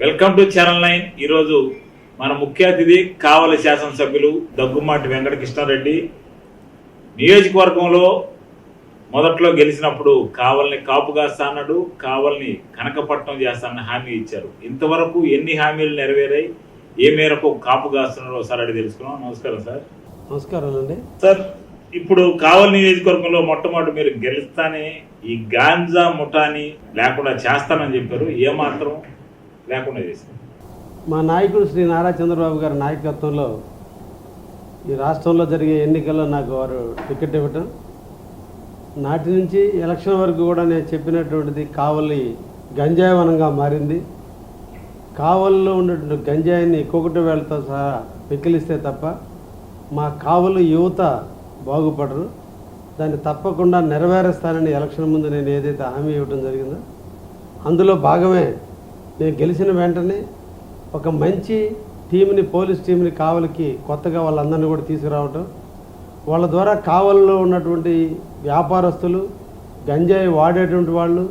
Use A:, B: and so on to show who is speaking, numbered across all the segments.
A: Welcome to channel nine ఈరోజు మన ముఖ్య అతిథి కావలి శాసనసభ్యులు దగ్గుమాటి వెంకటకృష్ణారెడ్డి. నియోజకవర్గంలో మొదట్లో గెలిచినప్పుడు కావల్ని కాపు కాస్తానడు కావల్ని కనకపట్నం చేస్తానని హామీ ఇచ్చారు. ఇంతవరకు ఎన్ని హామీలు నెరవేరాయి? ఏ మేరకు కాపు కాస్తున్నారో ఒకసారి అడిగి తెలుసుకున్నాం నమస్కారం సార్.
B: నమస్కారాలండి
A: సార్ ఇప్పుడు కావలి నియోజకవర్గంలో మొట్టమొదటి మీరు గెలుస్తానే ఈ గాంజా ముఠాని లేకుండా చేస్తానని చెప్పారు. ఏమాత్రం? లేకుండా చేశారు
B: మా నాయకుడు శ్రీ నారా చంద్రబాబు గారి నాయకత్వంలో ఈ రాష్ట్రంలో జరిగే ఎన్నికల్లో నాకు వారు టికెట్ ఇవ్వటం నాటి నుంచి ఎలక్షన్ వరకు కూడా నేను చెప్పినటువంటిది కావలి గంజాయవనంగా మారింది. కావలిలో ఉన్నటువంటి గంజాయిని కొకటి వేళతో సహా పెకిలిస్తే తప్ప మా కావలి యువత బాగుపడరు. దాన్ని తప్పకుండా నెరవేరుస్తానని ఎలక్షన్ ముందు నేను ఏదైతే హామీ ఇవ్వడం జరిగిందో అందులో భాగమే నేను గెలిచిన వెంటనే ఒక మంచి టీంని పోలీస్ టీంని కావలికి కొత్తగా వాళ్ళందరినీ కూడా తీసుకురావటం వాళ్ళ ద్వారా కావలిలో ఉన్నటువంటి వ్యాపారస్తులు గంజాయి వాడేటువంటి వాళ్ళు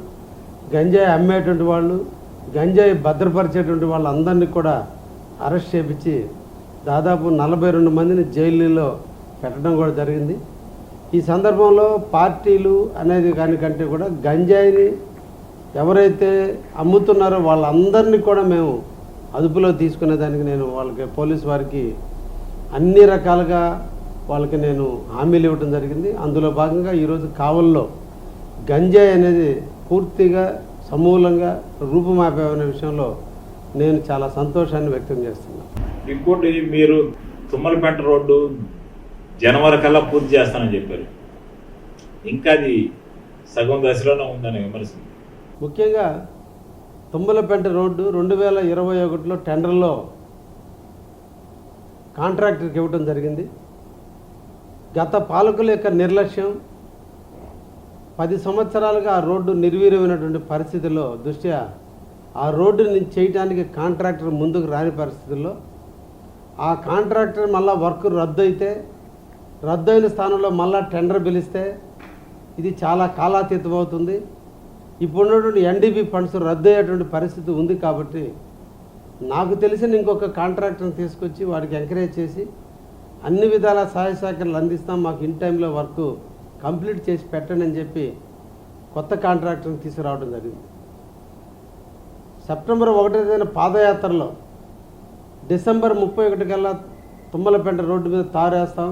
B: గంజాయి అమ్మేటువంటి వాళ్ళు గంజాయి భద్రపరిచేటువంటి వాళ్ళందరినీ కూడా అరెస్ట్ చేపించి దాదాపు నలభై రెండు మందిని జైలులో పెట్టడం కూడా జరిగింది. ఈ సందర్భంలో పార్టీలు అనేది దానికంటే కూడా గంజాయిని ఎవరైతే అమ్ముతున్నారో వాళ్ళందరినీ కూడా మేము అదుపులో తీసుకునేదానికి నేను వాళ్ళకి పోలీస్ వారికి అన్ని రకాలుగా వాళ్ళకి నేను హామీలు ఇవ్వడం జరిగింది. అందులో భాగంగా ఈరోజు కావల్లో గంజాయి అనేది పూర్తిగా సమూలంగా రూపుమాపే విషయంలో నేను చాలా సంతోషాన్ని వ్యక్తం చేస్తున్నాను.
A: ఇంకోటి మీరు తుమ్మలపేట రోడ్డు జనవరి కల్లా పూర్తి చేస్తానని చెప్పారు. ఇంకా అది సగం దశలోనే ఉందని విమర్శ
B: ముఖ్యంగా తుమ్మలపేట రోడ్డు రెండు వేల ఇరవై ఒకటిలో టెండర్లో కాంట్రాక్టర్కి ఇవ్వటం జరిగింది. గత పాలకుల యొక్క నిర్లక్ష్యం పది సంవత్సరాలుగా ఆ రోడ్డు నిర్వీర్యమైనటువంటి పరిస్థితుల్లో దృష్ట్యా ఆ రోడ్డుని చేయటానికి కాంట్రాక్టర్ ముందుకు రాని పరిస్థితుల్లో ఆ కాంట్రాక్టర్ మళ్ళా వర్క్ రద్దు అయితే రద్దు అయిన స్థానంలో మళ్ళా టెండర్ పిలిస్తే ఇది చాలా కాలాతీతం అవుతుంది ఇప్పుడున్నటువంటి ఎన్డీపీ ఫండ్స్ రద్దు అయ్యేటువంటి పరిస్థితి ఉంది కాబట్టి నాకు తెలిసిన ఇంకొక కాంట్రాక్టర్ని తీసుకొచ్చి వాడికి ఎంకరేజ్ చేసి అన్ని విధాల సహాయ సహకారాలు అందిస్తాం మాకు ఇన్ టైంలో వర్క్ కంప్లీట్ చేసి పెట్టండి అని చెప్పి కొత్త కాంట్రాక్టర్ని తీసుకురావడం జరిగింది. సెప్టెంబర్ ఒకటో తేదీన పాదయాత్రలో డిసెంబర్ ముప్పై ఒకటి కల్లా తుమ్మలపేట రోడ్డు మీద తారేస్తాం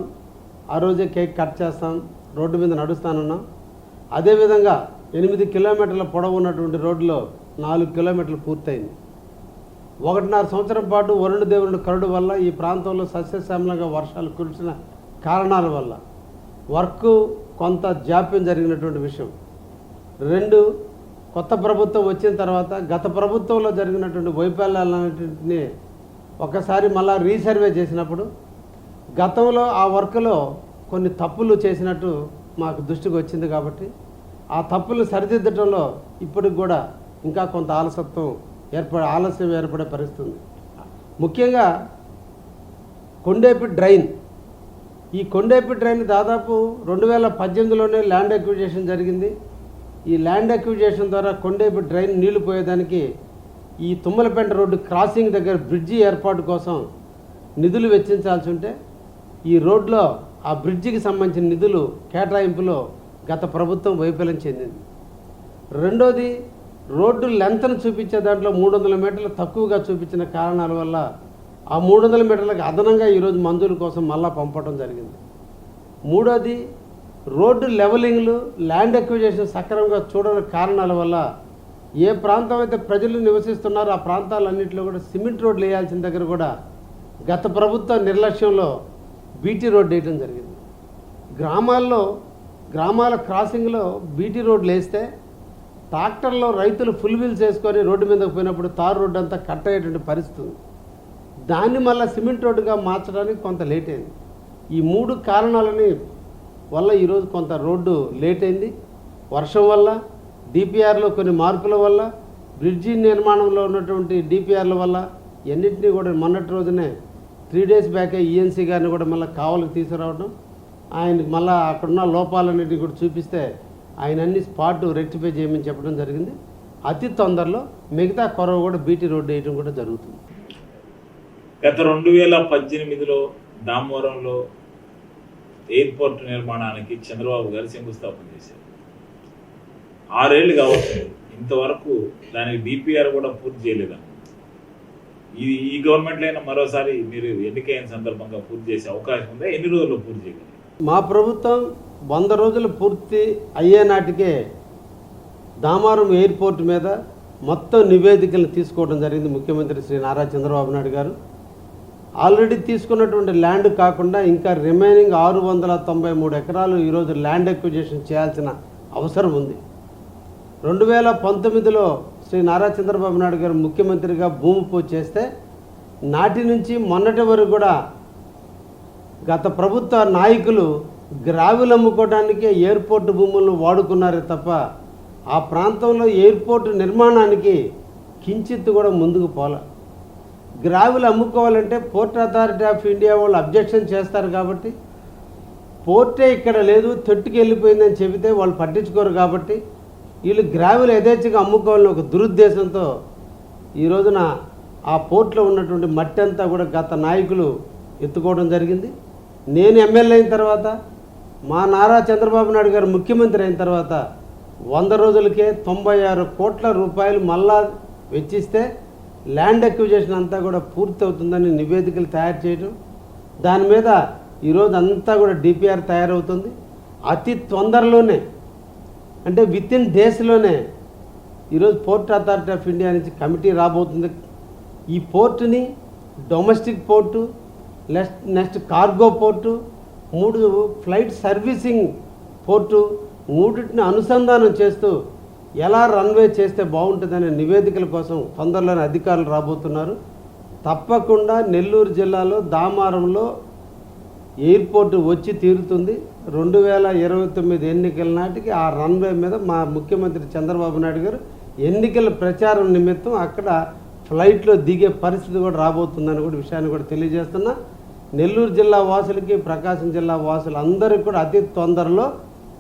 B: ఆ రోజే కేక్ కట్ చేస్తాం రోడ్డు మీద నడుస్తానన్నాం. అదేవిధంగా ఎనిమిది కిలోమీటర్ల పొడవు ఉన్నటువంటి రోడ్లో నాలుగు కిలోమీటర్లు పూర్తయింది. ఒకటిన్నర సంవత్సరం పాటు వరుణ దేవుని కరుడు వల్ల ఈ ప్రాంతంలో సస్యశ్యామలంగా వర్షాలు కురిసిన కారణాల వల్ల వర్క్ కొంత జాప్యం జరిగినటువంటి విషయం. రెండు కొత్త ప్రభుత్వం వచ్చిన తర్వాత గత ప్రభుత్వంలో జరిగినటువంటి వైఫల్యాలన్నింటినీ ఒకసారి మళ్ళా రీసర్వే చేసినప్పుడు గతంలో ఆ వర్క్లో కొన్ని తప్పులు చేసినట్టు మాకు దృష్టికి వచ్చింది కాబట్టి ఆ తప్పులు సరిదిద్దటంలో ఇప్పటికి కూడా ఇంకా కొంత ఆలసత్వం ఏర్పడే ఆలస్యం ఏర్పడే పరిస్థితి ఉంది ముఖ్యంగా కొండేపి డ్రైన్. ఈ కొండేపి డ్రైన్ దాదాపు రెండు వేల పద్దెనిమిదిలోనే ల్యాండ్ అక్విజేషన్ జరిగింది. ఈ ల్యాండ్ అక్విజేషన్ ద్వారా కొండేపి డ్రైన్ నీళ్ళు పోయేదానికి ఈ తుమ్మలపేంట రోడ్డు క్రాసింగ్ దగ్గర బ్రిడ్జి ఏర్పాటు కోసం నిధులు వెచ్చించాల్సి ఉంటే ఈ రోడ్లో ఆ బ్రిడ్జికి సంబంధించిన నిధులు కేటాయింపులో గత ప్రభుత్వం వైఫల్యం చెందింది. రెండోది రోడ్డు లెంత్ను చూపించే దాంట్లో మూడు వందల మీటర్లు తక్కువగా చూపించిన కారణాల వల్ల ఆ మూడు వందల మీటర్లకు అదనంగా ఈరోజు మంజూరు కోసం మళ్ళా పంపడం జరిగింది. మూడోది రోడ్డు లెవలింగ్లు ల్యాండ్ ఎక్విజేషన్ సక్రమంగా చూడని కారణాల వల్ల ఏ ప్రాంతం అయితే ప్రజలు నివసిస్తున్నారో ఆ ప్రాంతాలన్నింటిలో కూడా సిమెంట్ రోడ్లు వేయాల్సిన దగ్గర కూడా గత ప్రభుత్వ నిర్లక్ష్యంలో బీటీ రోడ్డు వేయడం జరిగింది. గ్రామాల్లో గ్రామాల క్రాసింగ్లో బీటీ రోడ్లు వేస్తే ట్రాక్టర్లో రైతులు ఫుల్ వీల్స్ వేసుకొని రోడ్డు మీదకి పోయినప్పుడు తారు రోడ్డు అంతా కట్ అయ్యేటువంటి పరిస్థితి ఉంది. దాన్ని మళ్ళీ సిమెంట్ రోడ్డుగా మార్చడానికి కొంత లేట్ అయింది. ఈ మూడు కారణాలని వల్ల ఈరోజు కొంత రోడ్డు లేట్ అయింది. వర్షం వల్ల డిపిఆర్లో కొన్ని మార్పుల వల్ల బ్రిడ్జి నిర్మాణంలో ఉన్నటువంటి డిపిఆర్ల వల్ల ఎన్నింటినీ కూడా మొన్నటి రోజునే త్రీ డేస్ బ్యాకే ఈఎన్సీ గారిని కూడా మళ్ళీ కావాలకు తీసుకురావడం ఆయనకి మళ్ళీ అక్కడున్న లోపాలన్నిటిని కూడా చూపిస్తే ఆయన అన్ని స్పాట్ రెక్టిఫై చేయమని చెప్పడం జరిగింది. అతి తొందరలో మిగతా కొరవ కూడా బీటీ రోడ్డు వేయడం కూడా జరుగుతుంది.
A: గత రెండు వేల పద్దెనిమిదిలో దామవరంలో ఎయిర్పోర్ట్ నిర్మాణానికి చంద్రబాబు గారు శంకుస్థాపన చేశారు. ఆరేళ్ళు కావచ్చు. ఇంతవరకు దానికి డిపిఆర్ కూడా పూర్తి చేయలేదు. ఈ ఈ గవర్నమెంట్లో అయినా మరోసారి మీరు ఎన్నికైన సందర్భంగా పూర్తి చేసే అవకాశం ఉందా? ఎన్ని రోజుల్లో పూర్తి చేయగలరు?
B: మా ప్రభుత్వం వంద రోజులు పూర్తి అయ్యే నాటికే దామారం ఎయిర్పోర్ట్ మీద మొత్తం నివేదికలు తీసుకోవడం జరిగింది ముఖ్యమంత్రి శ్రీ నారా చంద్రబాబు నాయుడు గారు. ఆల్రెడీ తీసుకున్నటువంటి ల్యాండ్ కాకుండా ఇంకా రిమైనింగ్ ఆరు వందల తొంభై మూడు ఎకరాలు ఈరోజు ల్యాండ్ ఎక్విజిషన్ చేయాల్సిన అవసరం ఉంది. రెండు వేల పంతొమ్మిదిలో శ్రీ నారా చంద్రబాబు నాయుడు గారు ముఖ్యమంత్రిగా భూమి పూజ చేస్తే నాటి నుంచి మొన్నటి వరకు కూడా గత ప్రభుత్వ నాయకులు గ్రావిలు అమ్ముకోవడానికి ఎయిర్పోర్ట్ భూములను వాడుకున్నారే తప్ప ఆ ప్రాంతంలో ఎయిర్పోర్ట్ నిర్మాణానికి కించిత్తు కూడా ముందుకు పోల. గ్రావిలు అమ్ముకోవాలంటే పోర్ట్ అథారిటీ ఆఫ్ ఇండియా వాళ్ళు అబ్జెక్షన్ చేస్తారు కాబట్టి పోర్టే ఇక్కడ లేదు తొట్టుకి వెళ్ళిపోయిందని చెబితే వాళ్ళు పట్టించుకోరు కాబట్టి వీళ్ళు గ్రావిలు యథేచ్ఛగా అమ్ముకోవాలని ఒక దురుద్దేశంతో ఈ రోజున ఆ పోర్ట్లో ఉన్నటువంటి మట్టి అంతా కూడా గత నాయకులు ఎత్తుకోవడం జరిగింది. నేను ఎమ్మెల్యే అయిన తర్వాత మా నారా చంద్రబాబు నాయుడు గారు ముఖ్యమంత్రి అయిన తర్వాత వంద రోజులకే తొంభై ఆరు కోట్ల రూపాయలు మళ్ళా వెచ్చిస్తే ల్యాండ్ అక్విజేషన్ అంతా కూడా పూర్తి అవుతుందని నివేదికలు తయారు చేయడం దాని మీద ఈరోజు అంతా కూడా డిపిఆర్ తయారవుతుంది. అతి తొందరలోనే అంటే విత్ ఇన్ డేస్లోనే ఈరోజు పోర్ట్ అథారిటీ ఆఫ్ ఇండియా నుంచి కమిటీ రాబోతుంది. ఈ పోర్టుని domestic port next next cargo port మూడు ఫ్లైట్ సర్వీసింగ్ పోర్టు మూడింటిని అనుసంధానం చేస్తూ ఎలా రన్వే చేస్తే బాగుంటుందనే నివేదికల కోసం తొందరలోనే అధికారులు రాబోతున్నారు. తప్పకుండా నెల్లూరు జిల్లాలో దామారంలో ఎయిర్పోర్ట్ వచ్చి తీరుతుంది. రెండు వేల ఇరవై తొమ్మిది ఎన్నికల నాటికి ఆ రన్వే మీద మా ముఖ్యమంత్రి చంద్రబాబు నాయుడు గారు ఎన్నికల ప్రచారం నిమిత్తం అక్కడ ఫ్లైట్లో దిగే పరిస్థితి కూడా రాబోతుందని కూడా విషయాన్ని కూడా తెలియజేస్తున్నా. నెల్లూరు జిల్లా వాసులకి ప్రకాశం జిల్లా వాసులు అందరికీ కూడా అతి తొందరలో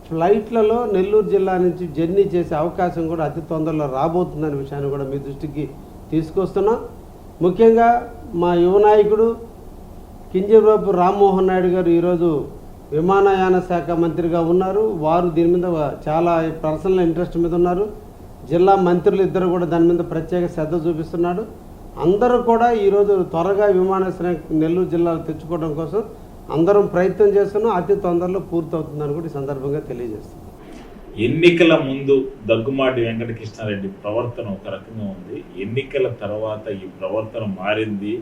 B: ఫ్లైట్లలో నెల్లూరు జిల్లా నుంచి జర్నీ చేసే అవకాశం కూడా అతి తొందరలో రాబోతుందనే విషయాన్ని కూడా మీ దృష్టికి తీసుకొస్తున్నాం. ముఖ్యంగా మా యువ నాయకుడు కింజరబాబు రామ్మోహన్ నాయుడు గారు ఈరోజు విమానయాన శాఖ మంత్రిగా ఉన్నారు. వారు దీని మీద చాలా పర్సనల్ ఇంట్రెస్ట్ మీద ఉన్నారు. జిల్లా మంత్రులు ఇద్దరు కూడా దాని మీద ప్రత్యేక శ్రద్ధ చూపిస్తున్నాడు. అందరూ కూడా ఈరోజు త్వరగా విమానాశ్రయం నెల్లూరు జిల్లాలో తెచ్చుకోవడం కోసం అందరం ప్రయత్నం చేస్తున్నాం. అతి తొందరలో పూర్తవుతుందని కూడా ఈ సందర్భంగా తెలియజేస్తున్నాం.
A: ఎన్నికల ముందు దగ్గుమాటి వెంకటకృష్ణారెడ్డి ప్రవర్తన ఒక రకంగా ఉంది. ఎన్నికల తర్వాత ఈ ప్రవర్తన మారింది.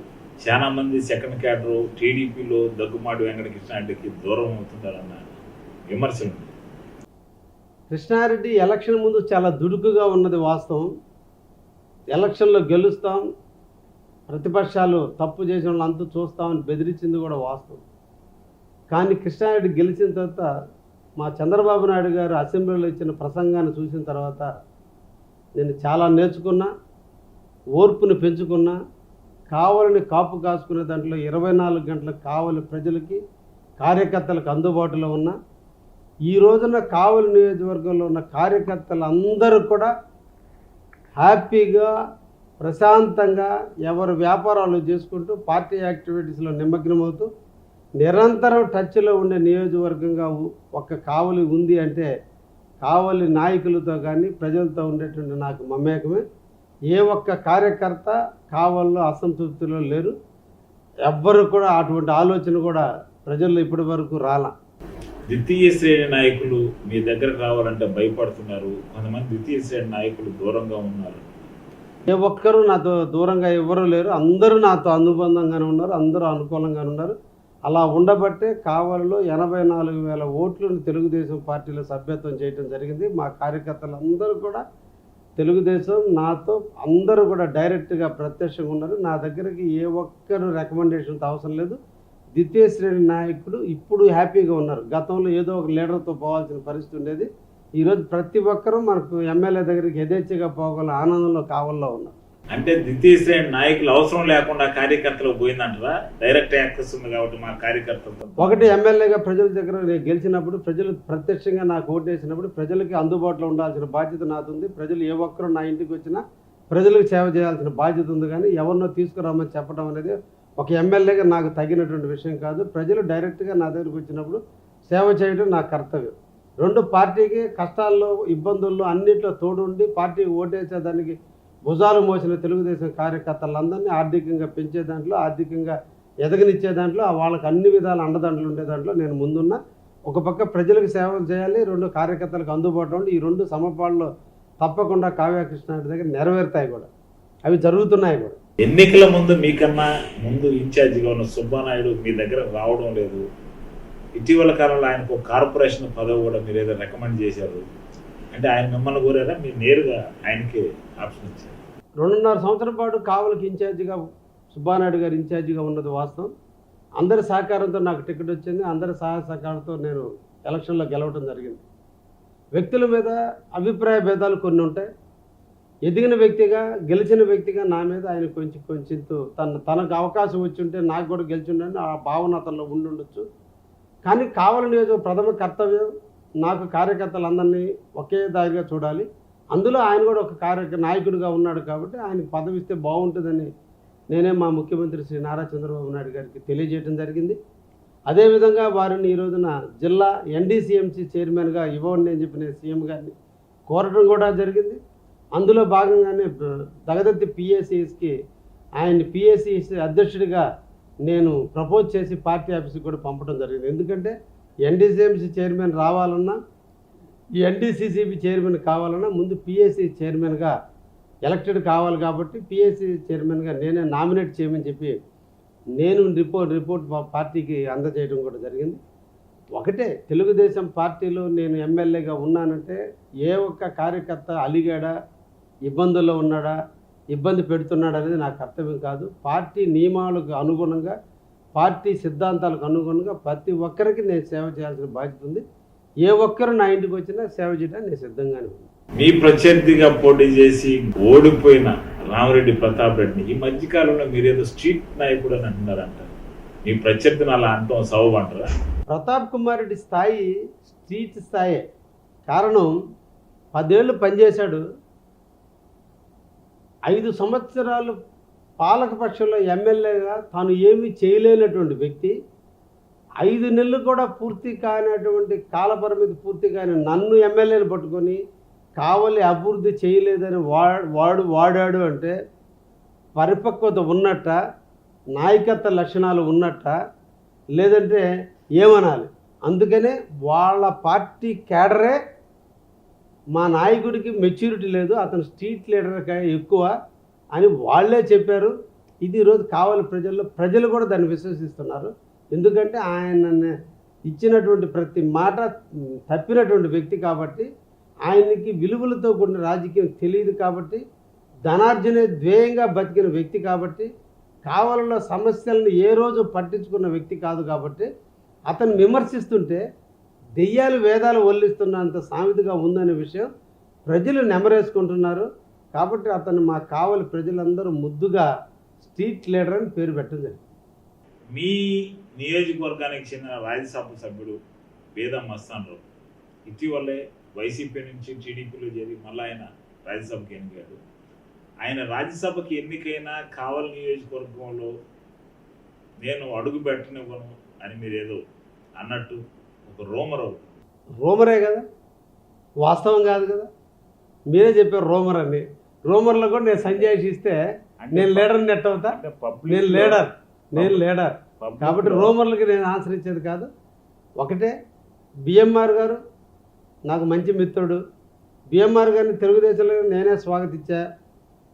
A: చాలా మంది సెకండ్ క్యాడర్ టీడీపీలో దగ్గుమాటి వెంకటకృష్ణారెడ్డికి దూరం అవుతున్నారన్న విమర్శలు.
B: కృష్ణారెడ్డి ఎలక్షన్ ముందు చాలా దుడుకుగా ఉన్నది వాస్తవం. ఎలక్షన్లో గెలుస్తాం. ప్రతిపక్షాలు తప్పు చేసిన వాళ్ళు అంతా చూస్తామని బెదిరించింది కూడా వాస్తవం. కానీ కృష్ణారెడ్డి గెలిచిన తర్వాత మా చంద్రబాబు నాయుడు గారు అసెంబ్లీలో ఇచ్చిన ప్రసంగాన్ని చూసిన తర్వాత నేను చాలా నేర్చుకున్నా ఓర్పుని పెంచుకున్నా కావాలని కాపు కాసుకునే దాంట్లో ఇరవై నాలుగు గంటల కావలి ప్రజలకి కార్యకర్తలకు అందుబాటులో ఉన్నా ఈ రోజున కావలి నియోజకవర్గంలో ఉన్న కార్యకర్తలు అందరూ కూడా హ్యాపీగా ప్రశాంతంగా ఎవరు వ్యాపారాలు చేసుకుంటూ పార్టీ యాక్టివిటీస్లో నిమగ్నమవుతూ నిరంతరం టచ్లో ఉండే నియోజకవర్గంగా ఒక ఒక్క కావలి ఉంది అంటే కావలి నాయకులతో కానీ ప్రజలతో ఉండేటువంటి నాకు మమేకమే. ఏ ఒక్క కార్యకర్త కావల్లో అసంతృప్తిలో లేరు. ఎవ్వరు కూడా అటువంటి ఆలోచన కూడా ప్రజల్లో ఇప్పటి వరకు రాలా.
A: ద్వితీయ శ్రేణి నాయకులు మీ దగ్గర రావాలంటే భయపడుతున్నారు. కొంతమంది ద్వితీయ శ్రేణి నాయకులు దూరంగా ఉన్నారు.
B: ఏ ఒక్కరూ నాతో దూరంగా ఎవరూ లేరు. అందరూ నాతో అనుబంధంగానే ఉన్నారు. అందరూ అనుకూలంగానే ఉన్నారు. అలా ఉండబట్టే కావలిలో ఎనభై నాలుగు వేల ఓట్లను తెలుగుదేశం పార్టీలో సభ్యత్వం చేయడం జరిగింది. మా కార్యకర్తలు అందరూ కూడా తెలుగుదేశం నాతో అందరూ కూడా డైరెక్ట్గా ప్రత్యక్షంగా ఉన్నారు. నా దగ్గరికి ఏ ఒక్కరు రికమెండేషన్తో అవసరం లేదు. ద్వితీయ శ్రేణి నాయకుడు ఇప్పుడు హ్యాపీగా ఉన్నారు. గతంలో ఏదో ఒక లీడర్తో పోవాల్సిన పరిస్థితి ఉండేది. ఈరోజు ప్రతి ఒక్కరూ మనకు ఎమ్మెల్యే దగ్గరికి యథేచ్ఛగా పోగల ఆనందంలో కావల్లో ఉన్నారు.
A: అంటే ద్వితీయ శ్రేణి నాయకులు అవసరం లేకుండా కార్యకర్తలకు పోయిందంటారా? డైరెక్ట్ యాక్సెస్ ఉంది కాబట్టి మా కార్యకర్తలతో.
B: ఒకటి ఎమ్మెల్యేగా ప్రజల దగ్గర నేను గెలిచినప్పుడు ప్రజలు ప్రత్యక్షంగా నాకు ఓటేసినప్పుడు ప్రజలకి అందుబాటులో ఉండాల్సిన బాధ్యత నాకుంది. ప్రజలు ఏ ఒక్కరు నా ఇంటికి వచ్చినా ప్రజలకు సేవ చేయాల్సిన బాధ్యత ఉంది కానీ ఎవరినో తీసుకురామని చెప్పడం అనేది ఒక ఎమ్మెల్యేగా నాకు తగినటువంటి విషయం కాదు. ప్రజలు డైరెక్ట్గా నా దగ్గరికి వచ్చినప్పుడు సేవ చేయడం నా కర్తవ్యం. రెండు పార్టీకి కష్టాల్లో ఇబ్బందుల్లో అన్నింటిలో తోడుండి పార్టీకి ఓటేసేదానికి భుజాలు మోసిన తెలుగుదేశం కార్యకర్తలందరినీ ఆర్థికంగా పెంచే దాంట్లో ఆర్థికంగా ఎదగనిచ్చే దాంట్లో వాళ్ళకి అన్ని విధాల అండదండలు ఉండే దాంట్లో నేను ముందున్న. ఒక పక్క ప్రజలకు సేవలు చేయాలి రెండు కార్యకర్తలకు అందుబాటులో ఉండి ఈ రెండు సమపాళ్ళు తప్పకుండా కావ్యకృష్ణ దగ్గర నెరవేరుతాయి కూడా. అవి జరుగుతున్నాయి కూడా.
A: ఎన్నికల ముందు మీకన్నా ముందు ఇన్ఛార్జిగా ఉన్న సుబ్బానాయుడు మీ దగ్గర రావడం లేదు. ఇటీవల కాలంలో ఆయనకు కార్పొరేషన్ పదవి కూడా మీరు ఏదో రికమెండ్ చేశారు. అంటే ఆయన మిమ్మల్ని కోరారా? మీరు నేరుగా ఆయనకి ఆప్షన్ ఇచ్చారు.
B: రెండున్నర సంవత్సరం పాటు కావలికి ఇన్ఛార్జిగా సుబ్బానాయుడు గారు ఇన్ఛార్జిగా ఉన్నది వాస్తవం. అందరి సహకారంతో నాకు టికెట్ వచ్చింది. అందరి సహాయ సహకారంతో నేను ఎలక్షన్లో గెలవడం జరిగింది. వ్యక్తుల మీద అభిప్రాయ భేదాలు కొన్ని ఉంటాయి. ఎదిగిన వ్యక్తిగా గెలిచిన వ్యక్తిగా నా మీద ఆయన కొంచెం కొంచెం తన తనకు అవకాశం వచ్చి ఉంటే నాకు కూడా గెలిచిండని ఆ భావన అతనిలో ఉండి ఉండొచ్చు. కానీ కావలి ప్రథమ కర్తవ్యం. నాకు కార్యకర్తలందరినీ ఒకే దారిగా చూడాలి. అందులో ఆయన కూడా ఒక కార్య నాయకుడిగా ఉన్నాడు కాబట్టి ఆయనకు పదవి ఇస్తే బాగుంటుందని నేనే మా ముఖ్యమంత్రి శ్రీ నారా చంద్రబాబు నాయుడు గారికి తెలియజేయడం జరిగింది. అదేవిధంగా వారిని ఈ రోజున జిల్లా ఎన్డీసీఎంసీ చైర్మన్గా ఇవ్వండి అని చెప్పి నేను సీఎం గారిని కోరడం కూడా జరిగింది. అందులో భాగంగానే దగదత్తి పిఎస్సిఎస్కి ఆయన పిఎస్సిఎస్ అధ్యక్షుడిగా నేను ప్రపోజ్ చేసి పార్టీ ఆఫీస్కి కూడా పంపడం జరిగింది. ఎందుకంటే ఎన్డీసీఎంసీ చైర్మన్ రావాలన్నా ఈ ఎన్డీసీసీబీ చైర్మన్ కావాలన్నా ముందు పిఎస్సి చైర్మన్గా ఎలక్టెడ్ కావాలి కాబట్టి పిఎస్సి చైర్మన్గా నేనే నామినేట్ చేయమని చెప్పి నేను రిపోర్ట్ రిపోర్ట్ పార్టీకి అందజేయడం కూడా జరిగింది. ఒకటే తెలుగుదేశం పార్టీలో నేను ఎమ్మెల్యేగా ఉన్నానంటే ఏ ఒక్క కార్యకర్త అలిగాడా ఇబ్బందుల్లో ఉన్నాడా ఇబ్బంది పెడుతున్నాడా అనేది నా కర్తవ్యం కాదు. పార్టీ నియమాలకు అనుగుణంగా పార్టీ సిద్ధాంతాలకు అనుగుణంగా ప్రతి ఒక్కరికి నేను సేవ చేయాల్సిన బాధ్యత ఉంది. ఏ ఒక్కరు నా ఇంటికి వచ్చినా సేవ చేయడానికి నేను సిద్ధంగానే ఉన్నాను.
A: మీ ప్రత్యర్థిగా పోటీ చేసి ఓడిపోయిన రామరెడ్డి ప్రతాప్ రెడ్డిని ఈ మధ్యకాలంలో మీరేదో స్ట్రీట్ నాయకుడు అని అంటున్నారంట. మీ ప్రత్యర్థిని అలా అంటాం సబబు అంటారా?
B: ప్రతాప్ కుమార్ రెడ్డి స్థాయి స్ట్రీట్ స్థాయే. కారణం పదేళ్ళు పనిచేశాడు. ఐదు సంవత్సరాలు పాలకపక్షంలో ఎమ్మెల్యేగా తాను ఏమీ చేయలేనటువంటి వ్యక్తి. ఐదు నెలలు కూడా పూర్తి కానటువంటి కాలపరిమితి పూర్తి కాని నన్ను ఎమ్మెల్యేని పట్టుకొని కావలి అభివృద్ధి చేయలేదని వా వాడు వాడాడు అంటే పరిపక్వత ఉన్నట్ట నాయకత్వ లక్షణాలు ఉన్నట్ట లేదంటే ఏమనాలి? అందుకనే వాళ్ళ పార్టీ క్యాడరే మా నాయకుడికి మెచ్యూరిటీ లేదు అతను స్ట్రీట్ లీడర్ ఎక్కువ అని వాళ్ళే చెప్పారు. ఇది ఈరోజు కావాలి ప్రజల్లో ప్రజలు కూడా దాన్ని విశ్వసిస్తున్నారు. ఎందుకంటే ఆయన ఇచ్చినటువంటి ప్రతి మాట తప్పినటువంటి వ్యక్తి కాబట్టి ఆయనకి విలువలతో కూడిన రాజకీయం తెలియదు కాబట్టి ధనార్జనే ధ్యేయంగా బతికిన వ్యక్తి కాబట్టి కావాలలో సమస్యలను ఏ రోజు పట్టించుకున్న వ్యక్తి కాదు కాబట్టి అతను విమర్శిస్తుంటే దెయ్యాలు వేదాలు వల్లిస్తున్నంత సామెతగా ఉందనే విషయం ప్రజలు నెమరేసుకుంటున్నారు. కాబట్టి అతను మా కావలి ప్రజలందరూ ముద్దుగా స్ట్రీట్ లీడర్ అని పేరు పెట్టడం
A: మీ నియోజకవర్గానికి చెందిన రాజ్యసభ సభ్యుడు వేదం మస్తాన్రావు ఇటీవలే వైసీపీ నుంచి టీడీపీలో చేరి మళ్ళీ ఆయన రాజ్యసభకి ఎన్నికాడు ఆయన రాజ్యసభకి ఎన్నికైనా కావలి నియోజకవర్గంలో నేను అడుగు పెట్టనివ్వను అని మీరు ఏదో అన్నట్టు రోమర్.
B: రోమరే కదా? వాస్తవం కాదు కదా? మీరే చెప్పారు రోమర్ అని. రోమర్లో కూడా నేను సంజయ్ ఇస్తే నేను లీడర్ నెట్ అవుతా. నేను లీడర్. నేను లీడర్. కాబట్టి రోమర్లకి నేను ఆన్సర్ ఇచ్చేది కాదు. ఒకటే బిఎంఆర్ గారు నాకు మంచి మిత్రుడు. బిఎంఆర్ గారిని తెలుగుదేశంలో నేనే స్వాగతించా.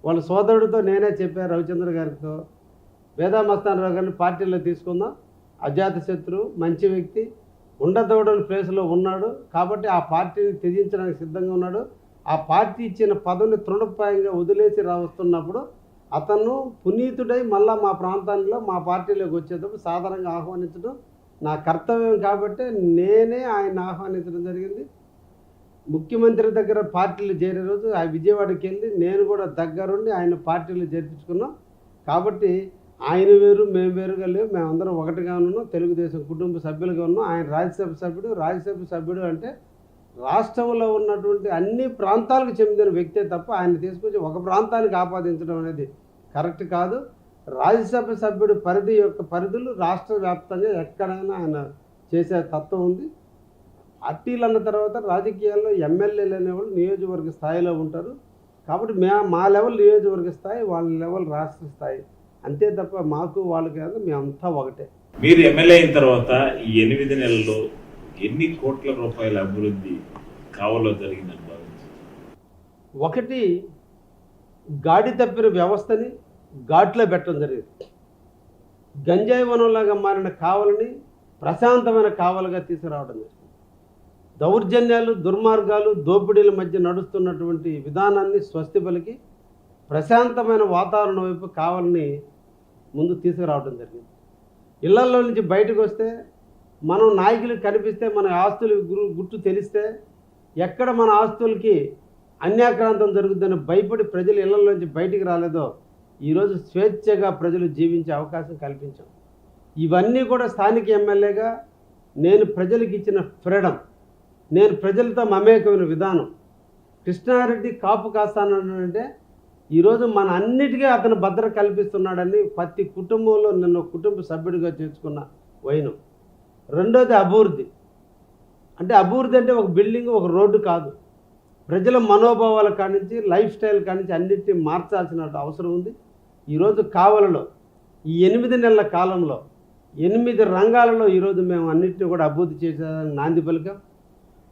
B: వాళ్ళ సోదరుడితో నేనే చెప్పా రవిచంద్ర గారితో. వేదా మస్తానరావు గారిని పార్టీలో తీసుకుందాం. అజాత శత్రువు మంచి వ్యక్తి. ఉండదోడని ప్లేస్లో ఉన్నాడు కాబట్టి ఆ పార్టీని త్యజించడానికి సిద్ధంగా ఉన్నాడు. ఆ పార్టీ ఇచ్చిన పదవిని తృణప్రాయంగా వదిలేసి రా వస్తున్నప్పుడు అతను పునీతుడై మళ్ళా మా ప్రాంతాల్లో మా పార్టీలోకి వచ్చేటప్పుడు సాధారణంగా ఆహ్వానించడం నా కర్తవ్యం కాబట్టి నేనే ఆయన ఆహ్వానించడం జరిగింది. ముఖ్యమంత్రి దగ్గర పార్టీలు చేరే రోజు ఆ విజయవాడకి వెళ్ళి నేను కూడా దగ్గరుండి ఆయన పార్టీలు చేర్పించుకున్నాం. కాబట్టి ఆయన వేరు మేము వేరుగా లేవు. మేమందరం ఒకటిగా ఉన్నాం తెలుగుదేశం కుటుంబ సభ్యులుగా ఉన్నాం. ఆయన రాజ్యసభ సభ్యుడు. రాజ్యసభ సభ్యుడు అంటే రాష్ట్రంలో ఉన్నటువంటి అన్ని ప్రాంతాలకు చెందిన వ్యక్తే తప్ప ఆయన తీసుకొచ్చి ఒక ప్రాంతానికి ఆపాదించడం అనేది కరెక్ట్ కాదు. రాజ్యసభ సభ్యుడు పరిధి యొక్క పరిధులు రాష్ట్ర వ్యాప్తంగా ఎక్కడైనా ఆయన చేసే తత్వం ఉంది. పార్టీలు అన్న తర్వాత రాజకీయాల్లో ఎమ్మెల్యేలు అనేవాళ్ళు నియోజకవర్గ స్థాయిలో ఉంటారు. కాబట్టి మే మా లెవెల్ నియోజకవర్గ స్థాయి వాళ్ళ లెవెల్ రాష్ట్ర స్థాయి. అంతే తప్ప మాకు వాళ్ళకి కాదు మేమంతా ఒకటే.
A: మీరు ఎమ్మెల్యే అయిన తర్వాత ఈ ఎనిమిది నెలల్లో ఎన్ని కోట్ల రూపాయల అభివృద్ధి కావలో జరిగిందని భావించారు?
B: ఒకటి గాడి తప్పిన వ్యవస్థని ఘాట్లో పెట్టడం జరిగింది. గంజాయి వనంలాగా మారిన కావలని ప్రశాంతమైన కావలుగా తీసుకురావడం జరిగింది. దౌర్జన్యాలు దుర్మార్గాలు దోపిడీల మధ్య నడుస్తున్నటువంటి విధానాన్ని స్వస్తి పలికి ప్రశాంతమైన వాతావరణం వైపు కావాలని ముందు తీసుకురావడం జరిగింది. ఇళ్ళలో నుంచి బయటకు వస్తే మనం నాయకులు కనిపిస్తే మన ఆస్తులు గురు- గుర్తు తెలిస్తే ఎక్కడ మన ఆస్తులకి అన్యాక్రాంతం జరుగుతుందని భయపడి ప్రజలు ఇళ్ళలోంచి బయటికి రాలేదో ఈరోజు స్వేచ్ఛగా ప్రజలు జీవించే అవకాశం కల్పించాం. ఇవన్నీ కూడా స్థానిక ఎమ్మెల్యేగా నేను ప్రజలకు ఇచ్చిన ఫ్రీడమ్ నేను ప్రజలతో మమేకమైన విధానం. కృష్ణారెడ్డి కాపు కాస్తానంటే ఈరోజు మన అన్నిటికీ అతను భద్రత కల్పిస్తున్నాడని ప్రతి కుటుంబంలో నిన్న కుటుంబ సభ్యుడిగా చేర్చుకున్న వైనం. రెండోది అభివృద్ధి. అంటే అభివృద్ధి అంటే ఒక బిల్డింగ్ ఒక రోడ్డు కాదు. ప్రజల మనోభావాల కానించి లైఫ్ స్టైల్ కానించి అన్నిటినీ మార్చాల్సిన అవసరం ఉంది. ఈరోజు కావలలో ఈ ఎనిమిది నెలల కాలంలో ఎనిమిది రంగాలలో ఈరోజు మేము అన్నింటినీ కూడా అభివృద్ధి చేసేదానికి నాంది పలికాం.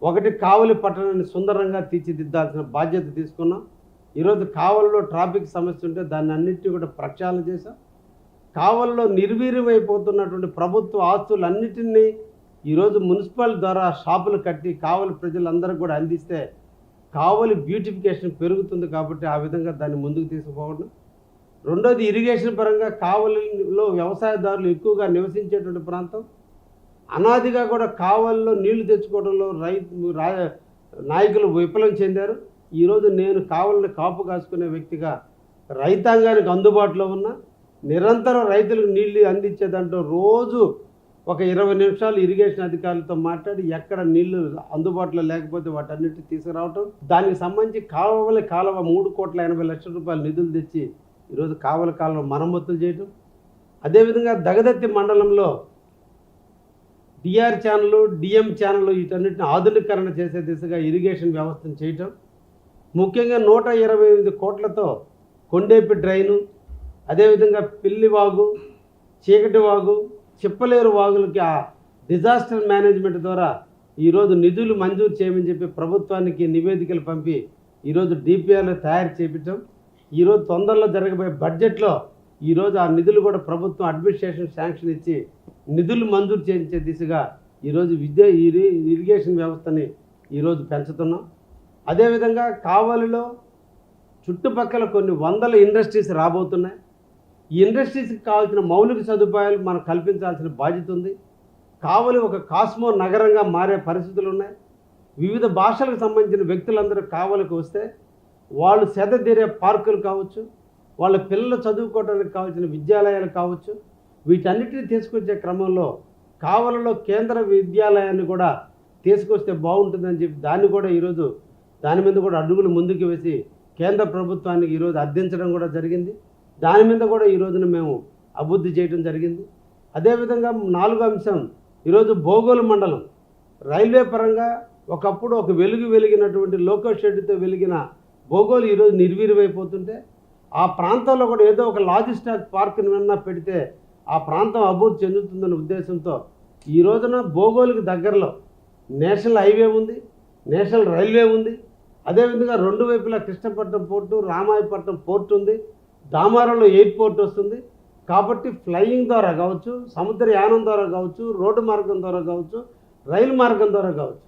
B: ఒకటి కావలి పట్టణాన్ని సుందరంగా తీర్చిదిద్దాల్సిన బాధ్యత తీసుకున్నాం. ఈరోజు కావల్లో ట్రాఫిక్ సమస్య ఉంటే దాన్ని అన్నింటినీ కూడా ప్రక్షాళన చేశాం. కావల్లో నిర్వీర్యమైపోతున్నటువంటి ప్రభుత్వ ఆస్తులన్నిటినీ ఈరోజు మున్సిపల్ ద్వారా షాపులు కట్టి కావలి ప్రజలందరికీ కూడా అందిస్తే కావలి బ్యూటిఫికేషన్ పెరుగుతుంది కాబట్టి ఆ విధంగా దాన్ని ముందుకు తీసుకుపోవడం. రెండోది ఇరిగేషన్ పరంగా కావలిలో వ్యవసాయదారులు ఎక్కువగా నివసించేటువంటి ప్రాంతం. అనాదిగా కూడా కావలిలో నీళ్ళు తెచ్చుకోవడంలో రైతు రా నాయకులు విఫలం చెందారు. ఈరోజు నేను కావలని కాపు కాసుకునే వ్యక్తిగా రైతాంగానికి అందుబాటులో ఉన్న నిరంతరం రైతులకు నీళ్ళు అందించే దాంట్లో రోజు ఒక ఇరవై నిమిషాలు ఇరిగేషన్ అధికారులతో మాట్లాడి ఎక్కడ నీళ్ళు అందుబాటులో లేకపోతే వాటన్నిటి తీసుకురావటం. దానికి సంబంధించి కావలి కాలువ మూడు కోట్ల ఎనభై లక్షల రూపాయల నిధులు తెచ్చి ఈరోజు కావలి కాలువ మరమ్మతులు చేయటం. అదేవిధంగా దగదత్తి మండలంలో డిఆర్ ఛానల్ డిఎం ఛానల్ వీటన్నిటిని ఆధునీకరణ చేసే దిశగా ఇరిగేషన్ వ్యవస్థను చేయటం. ముఖ్యంగా నూట ఇరవై ఎనిమిది కోట్లతో కొండేపి డ్రైను అదేవిధంగా పిల్లివాగు చీకటి వాగు చిప్పలేరు వాగులకి ఆ డిజాస్టర్ మేనేజ్మెంట్ ద్వారా ఈరోజు నిధులు మంజూరు చేయమని చెప్పి ప్రభుత్వానికి నివేదికలు పంపి ఈరోజు డిపిఆర్లు తయారు చేపించడం ఈరోజు తొందరలో జరగబోయే బడ్జెట్లో ఈరోజు ఆ నిధులు కూడా ప్రభుత్వం అడ్మినిస్ట్రేషన్ శాంక్షన్ ఇచ్చి నిధులు మంజూరు చేయించే దిశగా ఈరోజు విద్య ఇరి ఇరిగేషన్ వ్యవస్థని ఈరోజు పెంచుతున్నాం. అదేవిధంగా కావలిలో చుట్టుపక్కల కొన్ని వందల ఇండస్ట్రీస్ రాబోతున్నాయి. ఈ ఇండస్ట్రీస్కి కావాల్సిన మౌలిక సదుపాయాలు మనం కల్పించాల్సిన బాధ్యత ఉంది. కావలి ఒక కాస్మో నగరంగా మారే పరిస్థితులు ఉన్నాయి. వివిధ భాషలకు సంబంధించిన వ్యక్తులందరూ కావలికి వస్తే వాళ్ళు సెదతీరే పార్కులు కావచ్చు వాళ్ళ పిల్లలు చదువుకోవడానికి కావాల్సిన విద్యాలయాలు కావచ్చు వీటన్నిటిని తీసుకొచ్చే క్రమంలో కావలలో కేంద్ర విద్యాలయాన్ని కూడా తీసుకొస్తే బాగుంటుందని చెప్పి దాన్ని కూడా ఈరోజు దాని మీద కూడా అడుగులు ముందుకు వేసి కేంద్ర ప్రభుత్వానికి ఈరోజు అర్థించడం కూడా జరిగింది. దాని మీద కూడా ఈ రోజున మేము అభివృద్ధి చేయడం జరిగింది. అదేవిధంగా నాలుగో అంశం ఈరోజు భోగోలు మండలం. రైల్వే పరంగా ఒకప్పుడు ఒక వెలుగు వెలిగినటువంటి లోకల్ షెడ్తో వెలిగిన భోగోలు ఈరోజు నిర్వీర్యమైపోతుంటే ఆ ప్రాంతంలో కూడా ఏదో ఒక లాజిస్టాక్ పార్క్ని విన్నా పెడితే ఆ ప్రాంతం అభివృద్ధి చెందుతుందనే ఉద్దేశంతో ఈ రోజున భోగోలుకి దగ్గరలో నేషనల్ హైవే ఉంది నేషనల్ రైల్వే ఉంది అదేవిధంగా రెండు వైపులా కృష్ణపట్నం పోర్టు రామాయపట్నం పోర్ట్ ఉంది. దామారంలో ఎయిర్పోర్ట్ వస్తుంది. కాబట్టి ఫ్లయింగ్ ద్వారా కావచ్చు సముద్ర యానం ద్వారా కావచ్చు రోడ్డు మార్గం ద్వారా కావచ్చు రైలు మార్గం ద్వారా కావచ్చు.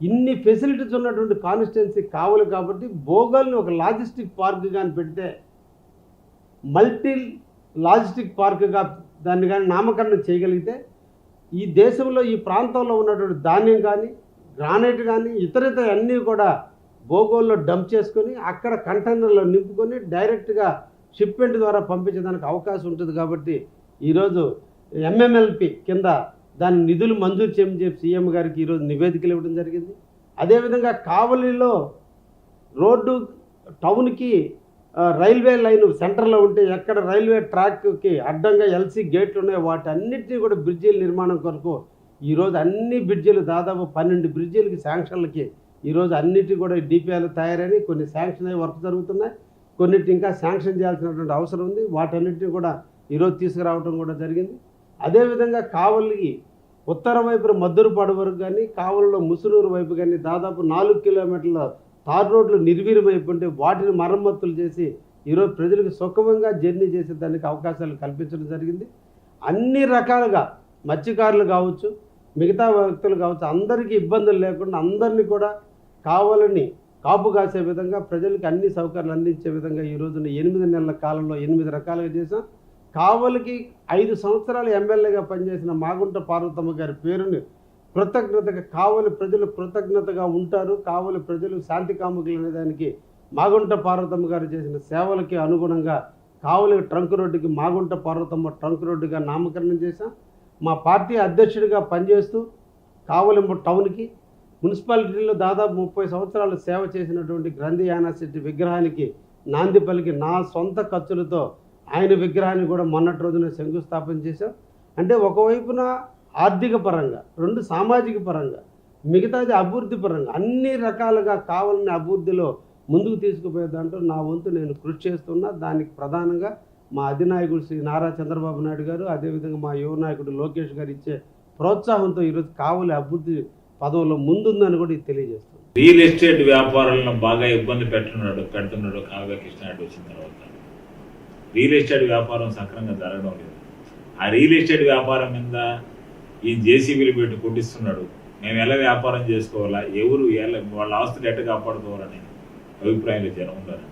B: ఇన్ని ఫెసిలిటీస్ ఉన్నటువంటి కాన్స్టిట్యున్సీ కావాలి కాబట్టి భోగల్ని ఒక లాజిస్టిక్ పార్క్ కానీ పెడితే మల్టీ లాజిస్టిక్ పార్క్గా దాన్ని కానీ నామకరణం చేయగలిగితే ఈ దేశంలో ఈ ప్రాంతంలో ఉన్నటువంటి ధాన్యం కానీ గ్రానైట్ కానీ ఇతరిత అన్నీ కూడా బోగోల్లో డంప్ చేసుకొని అక్కడ కంటైనర్లో నింపుకొని డైరెక్ట్గా షిప్మెంట్ ద్వారా పంపించడానికి అవకాశం ఉంటుంది కాబట్టి ఈరోజు ఎంఎంఎల్పి కింద దాని నిధులు మంజూరు చేయమని చెప్పి సీఎం గారికి ఈరోజు నివేదికలు ఇవ్వడం జరిగింది. అదేవిధంగా కావలిలో రోడ్డు టౌన్కి రైల్వే లైన్ సెంటర్లో ఉంటే ఎక్కడ రైల్వే ట్రాక్కి అడ్డంగా ఎల్సీ గేట్లు ఉన్నాయో వాటి కూడా బ్రిడ్జీల నిర్మాణం కొరకు ఈరోజు అన్ని బ్రిడ్జీలు దాదాపు పన్నెండు బ్రిడ్జీలకి శాంక్షన్లకి ఈరోజు అన్నిటి కూడా డిపిఆర్లు తయారని కొన్ని శాంక్షన్ అయ్యి వర్క్ జరుగుతున్నాయి. కొన్నిటి ఇంకా శాంక్షన్ చేయాల్సినటువంటి అవసరం ఉంది. వాటన్నిటిని కూడా ఈరోజు తీసుకురావడం కూడా జరిగింది. అదేవిధంగా కావలికి ఉత్తర వైపున మద్దురుపాడు వరకు కానీ కావలిలో ముసునూరు వైపు కానీ దాదాపు నాలుగు కిలోమీటర్ల తార్ రోడ్లు నిర్వీర్యం వాటిని మరమ్మతులు చేసి ఈరోజు ప్రజలకు సుఖమంగా జర్నీ చేసే దానికి అవకాశాలు కల్పించడం జరిగింది. అన్ని రకాలుగా మత్స్యకారులు కావచ్చు మిగతా వ్యక్తులు కావచ్చు అందరికీ ఇబ్బందులు లేకుండా అందరినీ కూడా కావాలని కాపు కాసే విధంగా ప్రజలకు అన్ని సౌకర్యాలు అందించే విధంగా ఈ రోజున ఎనిమిది నెలల కాలంలో ఎనిమిది రకాలుగా చేసాం కావలికి ఐదు సంవత్సరాలు ఎమ్మెల్యేగా పనిచేసిన మాగుంట పార్వతమ్మ గారి పేరుని కృతజ్ఞతగా కావలి ప్రజలు కృతజ్ఞతగా ఉంటారు. కావలి ప్రజలు శాంతి కాముకులు అనే దానికి మాగుంట పార్వతమ్మ గారు చేసిన సేవలకి అనుగుణంగా కావలి ట్రంక్ రోడ్డుకి మాగుంట పార్వతమ్మ ట్రంక్ రోడ్డుగా నామకరణం చేశాం. మా పార్టీ అధ్యక్షుడిగా పనిచేస్తూ కావలి టౌన్కి మున్సిపాలిటీలో దాదాపు ముప్పై సంవత్సరాలు సేవ చేసినటువంటి గ్రంథి యానాశెట్టి విగ్రహానికి నాంది పలికి నా సొంత ఖర్చులతో ఆయన విగ్రహాన్ని కూడా మొన్నటి రోజున శంకుస్థాపన చేశాం. అంటే ఒకవైపున ఆర్థిక పరంగా రెండు సామాజిక పరంగా మిగతాది అభివృద్ధి పరంగా అన్ని రకాలుగా కావాలని అభివృద్ధిలో ముందుకు తీసుకుపోయే దాంట్లో నా వంతు నేను కృషి చేస్తున్నా. దానికి ప్రధానంగా మా అధినాయకుడు శ్రీ నారా చంద్రబాబు నాయుడు గారు అదేవిధంగా మా యువ నాయకుడు లోకేష్ గారు ఇచ్చే ప్రోత్సాహంతో ఈరోజు కావలి అభివృద్ధి పదవులో ముందుందని కూడా ఇది తెలియజేస్తుంది.
A: రియల్ ఎస్టేట్ వ్యాపారులను బాగా ఇబ్బంది పెట్టున్నాడు పెడుతున్నాడు కావ్య కృష్ణారెడ్డి వచ్చిన తర్వాత. రియల్ ఎస్టేట్ వ్యాపారం సక్రంగా జరగడం లేదు. ఆ రియల్ ఎస్టేట్ వ్యాపారం మీద ఈ జేసీబీలు పెట్టి కొట్టిస్తున్నాడు. మేము ఎలా వ్యాపారం చేసుకోవాలా? ఎవరు ఎలా వాళ్ళ ఆస్తులు ఎట్ట కాపాడుకోవాలని అభిప్రాయంలో జనం ఉన్నారు.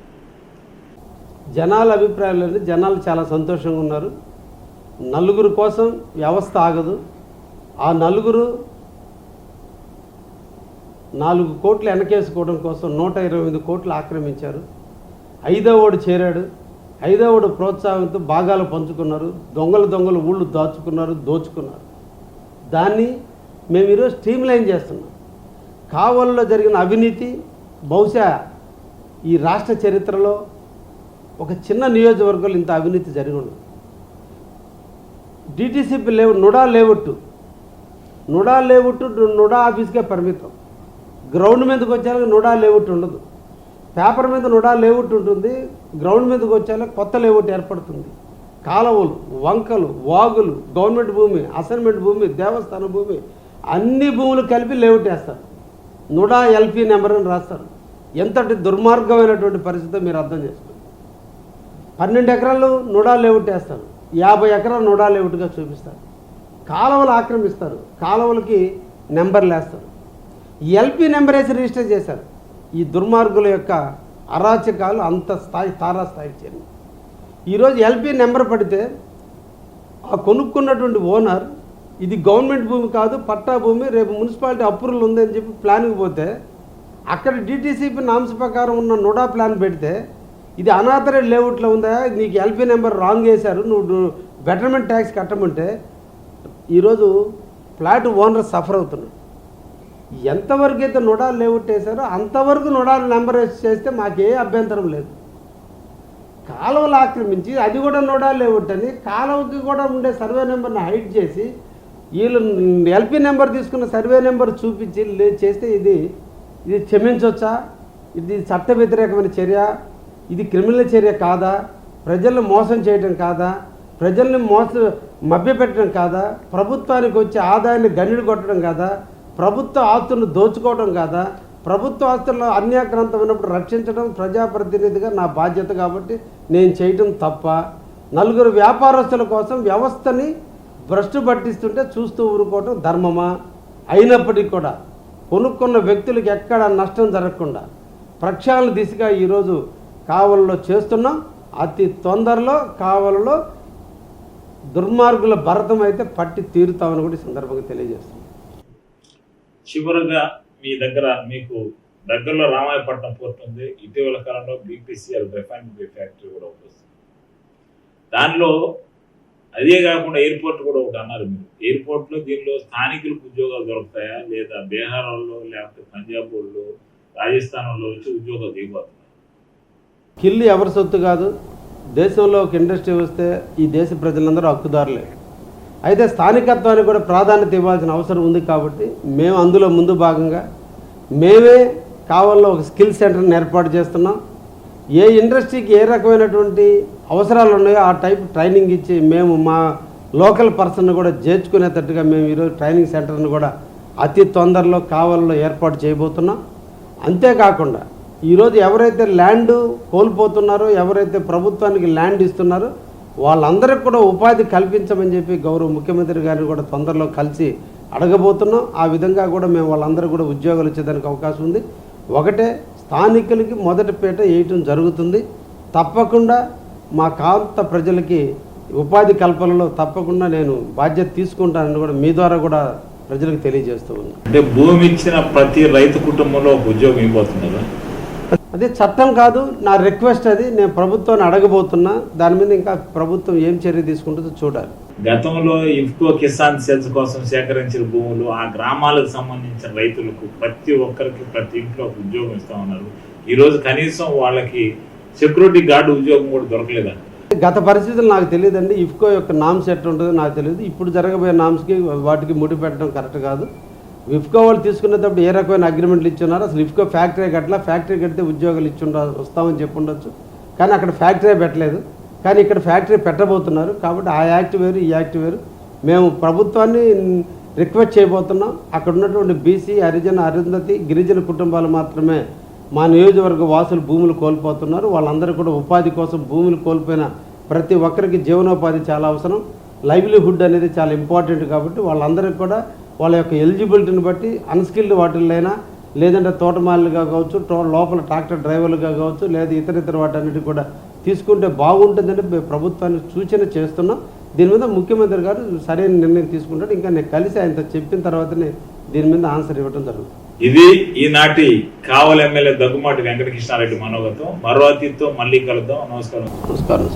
B: జనాల అభిప్రాయాలు జనాలు చాలా సంతోషంగా ఉన్నారు. నలుగురు కోసం వ్యవస్థ ఆగదు. ఆ నలుగురు నాలుగు కోట్లు వెనకేసుకోవడం కోసం నూట ఇరవై ఎనిమిది కోట్లు ఆక్రమించారు. ఐదవోడు చేరాడు. ఐదవోడు ప్రోత్సాహంతో భాగాలు పంచుకున్నారు. దొంగలు దొంగలు ఊళ్ళు దాచుకున్నారు దోచుకున్నారు. దాన్ని మేము ఈరోజు స్ట్రీమ్లైన్ చేస్తున్నాం. కావల్లో జరిగిన అవినీతి బహుశా ఈ రాష్ట్ర చరిత్రలో ఒక చిన్న నియోజకవర్గంలో ఇంత అవినీతి జరిగి ఉండదు డిటీసీపీ లేవు NUDA layout NUDA layout NUDA ఆఫీస్కే పరిమితం. గ్రౌండ్ మీదకి వచ్చాక నూడా లేఅవుట్ ఉండదు. పేపర్ మీద నుడా లేఅవుట్ ఉంటుంది గ్రౌండ్ మీదకి వచ్చాక కొత్త లేఅవుట్ ఏర్పడుతుంది. కాలువలు వంకలు వాగులు గవర్నమెంట్ భూమి అసైన్మెంట్ భూమి దేవస్థాన భూమి అన్ని భూములు కలిపి లేఅవుట్ వేస్తారు. నుడా ఎల్పి నెంబర్ అని రాస్తారు. ఎంతటి దుర్మార్గమైనటువంటి పరిస్థితి మీరు అర్థం చేసుకోండి. పన్నెండు ఎకరాలు నుడా లేఅవుట్ వేస్తారు. యాభై ఎకరాలు నుడా లేఅవుట్గా చూపిస్తారు. కాలువలు ఆక్రమిస్తారు. కాలువలకి నెంబర్లు వేస్తారు. ఎల్పి నెంబర్ వేసి రిజిస్టర్ చేశారు. ఈ దుర్మార్గుల యొక్క అరాచకాలు అంత స్థాయి తారా స్థాయికి చేరింది ఈరోజు ఎల్పి నెంబర్ పడితే ఆ కొనుక్కున్నటువంటి ఓనర్ ఇది గవర్నమెంట్ భూమి కాదు పట్టా భూమి రేపు మున్సిపాలిటీ అప్రూవల్ ఉందని చెప్పి ప్లాన్కి పోతే అక్కడ డిటీసీపీ నామ్స్ ప్రకారం ఉన్న నుడా ప్లాన్ పెడితే ఇది అనాథరైడ్ లేఅవుట్లో ఉందా నీకు ఎల్పీ నెంబర్ రాంగ్ వేశారు నువ్వు బెటర్మెంట్ ట్యాక్స్ కట్టమంటే ఈరోజు ఫ్లాట్ ఓనర్ సఫర్ అవుతున్నాడు. ఎంతవరకు అయితే నొడాలు లేవుట్టేశారో అంతవరకు నొడాలు నెంబర్ వేసి చేస్తే మాకే అభ్యంతరం లేదు. కాలువలు ఆక్రమించి అది కూడా నొడాలు లేవుట్టని కాలువకి కూడా ఉండే సర్వే నెంబర్ని హైడ్ చేసి వీళ్ళు ఎల్పి నెంబర్ తీసుకున్న సర్వే నెంబర్ చూపించి చేస్తే ఇది ఇది క్షమించవచ్చా ఇది చట్ట వ్యతిరేకమైన చర్య? ఇది క్రిమినల్ చర్య కాదా? ప్రజలను మోసం చేయడం కాదా? ప్రజల్ని మోస మభ్యపెట్టడం కాదా? ప్రభుత్వానికి వచ్చే ఆదాయాన్ని గన్నుడు కొట్టడం కాదా? ప్రభుత్వ ఆస్తులను దోచుకోవడం కాదా? ప్రభుత్వ ఆస్తుల్లో అన్యాక్రాంతం ఉన్నప్పుడు రక్షించడం ప్రజాప్రతినిధిగా నా బాధ్యత కాబట్టి నేను చేయటం తప్ప నలుగురు వ్యాపారస్తుల కోసం వ్యవస్థని భ్రష్టు పట్టిస్తుంటే చూస్తూ ఊరుకోవటం ధర్మమా? అయినప్పటికీ కూడా కొనుక్కున్న వ్యక్తులకు ఎక్కడ నష్టం జరగకుండా ప్రక్షాళన దిశగా ఈరోజు కావలలో చేస్తున్నాం అతి తొందరలో కావలలో దుర్మార్గుల భరతం అయితే పట్టి తీరుతామని కూడా ఈ సందర్భంగా తెలియజేస్తున్నాం.
A: చివరగా మీ దగ్గర మీకు దగ్గరలో రామాయపట్నం పోర్ట్ ఉంది ఇటీవల కాలంలో బీపీసీఎల్ రిఫైనరీ ఫ్యాక్టరీ కూడా ఒకటి వస్తుంది. దానిలో అదే కాకుండా ఎయిర్పోర్ట్ కూడా ఒకటి అన్నారు మీరు. ఎయిర్పోర్ట్లో దీనిలో స్థానికులకు ఉద్యోగాలు దొరుకుతాయా? లేదా బీహార్ వాళ్ళు లేకపోతే పంజాబ్ వాళ్ళు రాజస్థాన్ వాళ్ళు వచ్చి ఉద్యోగాలు దిగిపోతున్నాయి?
B: కిల్లి ఎవరి సొత్తు కాదు. దేశంలో ఒక ఇండస్ట్రీ వస్తే ఈ దేశ ప్రజలందరూ హక్కుదారులే. అయితే స్థానికత్వానికి కూడా ప్రాధాన్యత ఇవ్వాల్సిన అవసరం ఉంది కాబట్టి మేము అందులో ముందు భాగంగా మేమే కావాలో ఒక స్కిల్ సెంటర్ని ఏర్పాటు చేస్తున్నాం. ఏ ఇండస్ట్రీకి ఏ రకమైనటువంటి అవసరాలు ఉన్నాయో ఆ టైప్ ట్రైనింగ్ ఇచ్చి మేము మా లోకల్ పర్సన్ కూడా చేర్చుకునేటట్టుగా మేము ఈరోజు ట్రైనింగ్ సెంటర్ని కూడా అతి తొందరలో కావాలలో ఏర్పాటు చేయబోతున్నాం. అంతేకాకుండా ఈరోజు ఎవరైతే ల్యాండ్ కోల్పోతున్నారో ఎవరైతే ప్రభుత్వానికి ల్యాండ్ ఇస్తున్నారో వాళ్ళందరికీ కూడా ఉపాధి కల్పించమని చెప్పి గౌరవ ముఖ్యమంత్రి గారిని కూడా తొందరలో కలిసి అడగబోతున్నాం. ఆ విధంగా కూడా మేము వాళ్ళందరూ కూడా ఉద్యోగాలు ఇచ్చేదానికి అవకాశం ఉంది. ఒకటే స్థానికులకి మొదటి పీట వేయటం జరుగుతుంది. తప్పకుండా మా కాంత ప్రజలకి ఉపాధి కల్పనలో తప్పకుండా నేను బాధ్యత తీసుకుంటానని కూడా మీ ద్వారా కూడా ప్రజలకు తెలియజేస్తూ ఉన్నాను.
A: అంటే భూమి ఇచ్చిన ప్రతి రైతు కుటుంబంలో ఒక ఉద్యోగం అయిపోతున్నారు
B: అదే చట్టం కాదు నా రిక్వెస్ట్ అది నేను ప్రభుత్వాన్ని అడగబోతున్నా దాని మీద ఇంకా ప్రభుత్వం ఏం చర్య తీసుకుంటుందో చూడాలి.
A: గతంలో ఇఫ్కో కిసాన్ సెల్స్ కోసం సేకరించిన భూములు ఆ గ్రామాలకు సంబంధించిన రైతులకు ప్రతి ఒక్కరికి ప్రతి ఇంట్లో ఉద్యోగం ఇస్తా ఉన్నారు. ఈ రోజు కనీసం వాళ్ళకి సెక్యూరిటీ గార్డు ఉద్యోగం కూడా దొరకలేదా?
B: గత పరిస్థితులు నాకు తెలియదండి. ఇఫ్కో యొక్క నామ్స్ ఎట్లా ఉంటుందో నాకు తెలియదు. ఇప్పుడు జరగబోయే నామ్స్కి వాటికి ముడి పెట్టడం కరెక్ట్ కాదు. ఇఫ్కో వాళ్ళు తీసుకునేటప్పుడు ఏ రకమైన అగ్రిమెంట్లు ఇచ్చున్నారు అసలు ఇఫ్కో ఫ్యాక్టరీ కట్టలా ఫ్యాక్టరీ కడితే ఉద్యోగాలు ఇచ్చిండ వస్తామని చెప్పి ఉండొచ్చు కానీ అక్కడ ఫ్యాక్టరీ పెట్టలేదు. కానీ ఇక్కడ ఫ్యాక్టరీ పెట్టబోతున్నారు. కాబట్టి ఆ యాక్ట్ వేరు ఈ యాక్ట్ వేరు. మేము ప్రభుత్వాన్ని రిక్వెస్ట్ చేయబోతున్నాం. అక్కడ ఉన్నటువంటి బీసీ హరిజన అరుంధతి గిరిజన కుటుంబాలు మాత్రమే మా నియోజకవర్గ వాసులు భూములు కోల్పోతున్నారు. వాళ్ళందరూ కూడా ఉపాధి కోసం భూములు కోల్పోయిన ప్రతి ఒక్కరికి జీవనోపాధి చాలా అవసరం. లైవ్లీహుడ్ అనేది చాలా ఇంపార్టెంట్ కాబట్టి వాళ్ళందరికీ కూడా వాళ్ళ యొక్క ఎలిజిబిలిటీని బట్టి అన్స్కిల్డ్ వాటిల్లైనా లేదంటే తోటమాలుగా కావచ్చు టో- లోపల ట్రాక్టర్ డ్రైవర్లుగా కావచ్చు లేదా ఇతర ఇతర వాటన్నిటి కూడా తీసుకుంటే బాగుంటుందని మేము ప్రభుత్వానికి సూచన చేస్తున్నాం. దీని మీద ముఖ్యమంత్రి గారు సరైన నిర్ణయం తీసుకుంటాడు ఇంకా నేను కలిసి ఆయనతో చెప్పిన తర్వాతనే దీని మీద ఆన్సర్ ఇవ్వడం జరుగుతుంది.
A: ఇది ఈనాటి కావలి ఎమ్మెల్యే దగ్గుమాటి వెంకటకృష్ణారెడ్డి మనోగతం. మరో అతిథితో మళ్ళీ కలుద్దాం. నమస్కారం.
B: నమస్కారం.